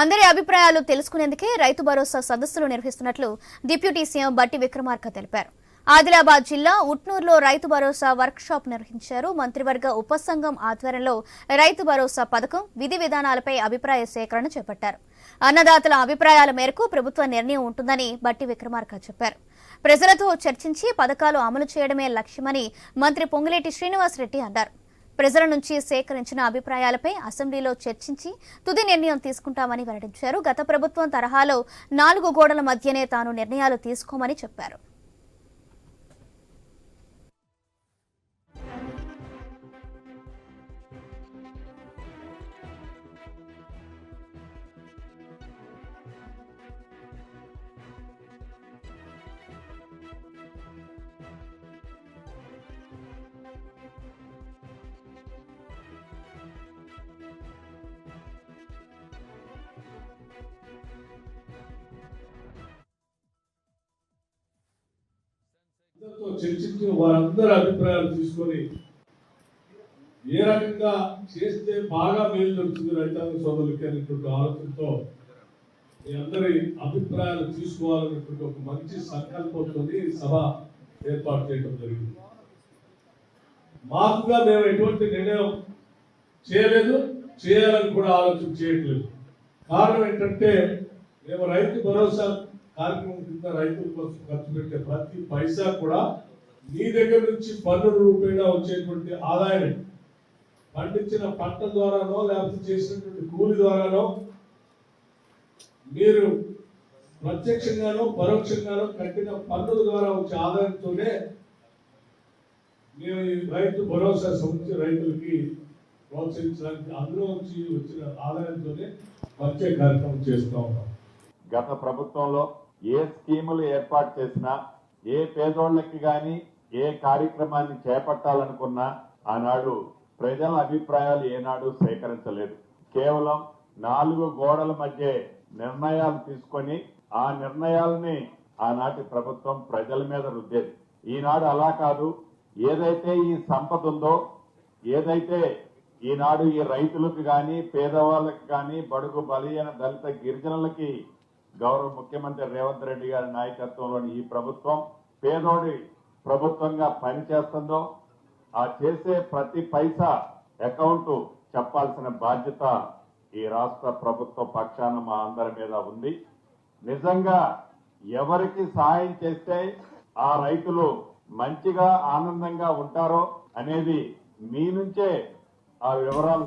అందరి అభిప్రాయాలు తెలుసుకునేందుకే రైతు భరోసా సదస్సులు నిర్వహిస్తున్నట్లు డిప్యూటీ సీఎం బట్టి విక్రమార్క తెలిపారు. ఆదిలాబాద్ జిల్లా ఉట్నూరులో రైతు భరోసా వర్క్షాప్ నిర్వహించారు. మంత్రివర్గ ఉపసంఘం ఆధ్వర్యంలో రైతు భరోసా పథకం విధి విధానాలపై అభిప్రాయ సేకరణ చేపట్టారు. అన్నదాతల అభిప్రాయాల మేరకు ప్రభుత్వ నిర్ణయం ఉంటుందని బట్టి విక్రమార్క చెప్పారు. ప్రజలతో చర్చించి పథకాలు అమలు చేయడమే లక్ష్యమని మంత్రి పొంగులేటి శ్రీనివాసరెడ్డి అన్నారు. ప్రజల నుంచి సేకరించిన అభిప్రాయాలపై అసెంబ్లీలో చర్చించి తుది నిర్ణయం తీసుకుంటామని వెల్లడించారు. గత ప్రభుత్వం తరహాలో నాలుగు గోడల మధ్యనే తాను నిర్ణయాలు తీసుకోమని చెప్పారు. చర్చించి వారందరి అభిప్రాయాలు తీసుకొని ఏ రకంగా చేస్తే బాగా మేలు జరుగుతుంది రైతాంగ సోదరులకి అనేటువంటి ఆలోచనతో మీ అందరి అభిప్రాయాలు తీసుకోవాలనేటువంటి ఒక మంచి సంకల్పంతో సభ ఏర్పాటు చేయడం జరిగింది. మాకుగా మేము ఎటువంటి నిర్ణయం చేయలేదు చేయాలని కూడా ఆలోచన చేయట్లేదు. కారణం ఏంటంటే మేము రైతు భరోసా కార్యక్రమం కింద రైతుల కోసం ఖర్చు పెట్టే ప్రతి పైసా కూడా మీ దగ్గర నుంచి పన్నుల రూపేణా వచ్చేటువంటి ఆదాయం పండించిన పంట ద్వారానో లేకపోతే చేసినటువంటి కూలి ద్వారానో మీరు ప్రత్యక్షంగానో పరోక్షంగానో కట్టిన పన్నుల ద్వారా వచ్చే ఆదాయంతోనే మేము ఈ రైతు భరోసా సంబంధించి రైతులకి ప్రోత్సహించడానికి అందులో నుంచి వచ్చిన ఆదాయంతోనే వచ్చే కార్యక్రమం చేస్తూ ఉన్నాం. గత ప్రభుత్వంలో ఏ స్కీములు ఏర్పాటు చేసినా ఏ పేదోళ్ళకి గాని ఏ కార్యక్రమాన్ని చేపట్టాలనుకున్నా ఆనాడు ప్రజల అభిప్రాయాలు ఏనాడు సేకరించలేదు. కేవలం నాలుగు గోడల మధ్య నిర్ణయాలు తీసుకొని ఆ నిర్ణయాలని ఆనాటి ప్రభుత్వం ప్రజల మీద రుద్దేది. ఈనాడు అలా కాదు. ఏదైతే ఈ సంపద ఉందో ఏదైతే ఈనాడు ఈ రైతులకు గాని పేదవాళ్ళకి గాని బడుగు బలహీన దళిత గిరిజనులకి గౌరవ ముఖ్యమంత్రి రేవంత్ రెడ్డి గారి నాయకత్వంలోని ఈ ప్రభుత్వం పేదోడి ప్రభుత్వంగా పనిచేస్తుందో ఆ చేసే ప్రతి పైసా అకౌంట్ చెప్పాల్సిన బాధ్యత ఈ రాష్ట్ర ప్రభుత్వ పక్షాన మా అందరి మీద ఉంది. నిజంగా ఎవరికి సహాయం చేస్తే ఆ రైతులు మంచిగా ఆనందంగా ఉంటారో అనేది మీ నుంచే ఆ వివరాలు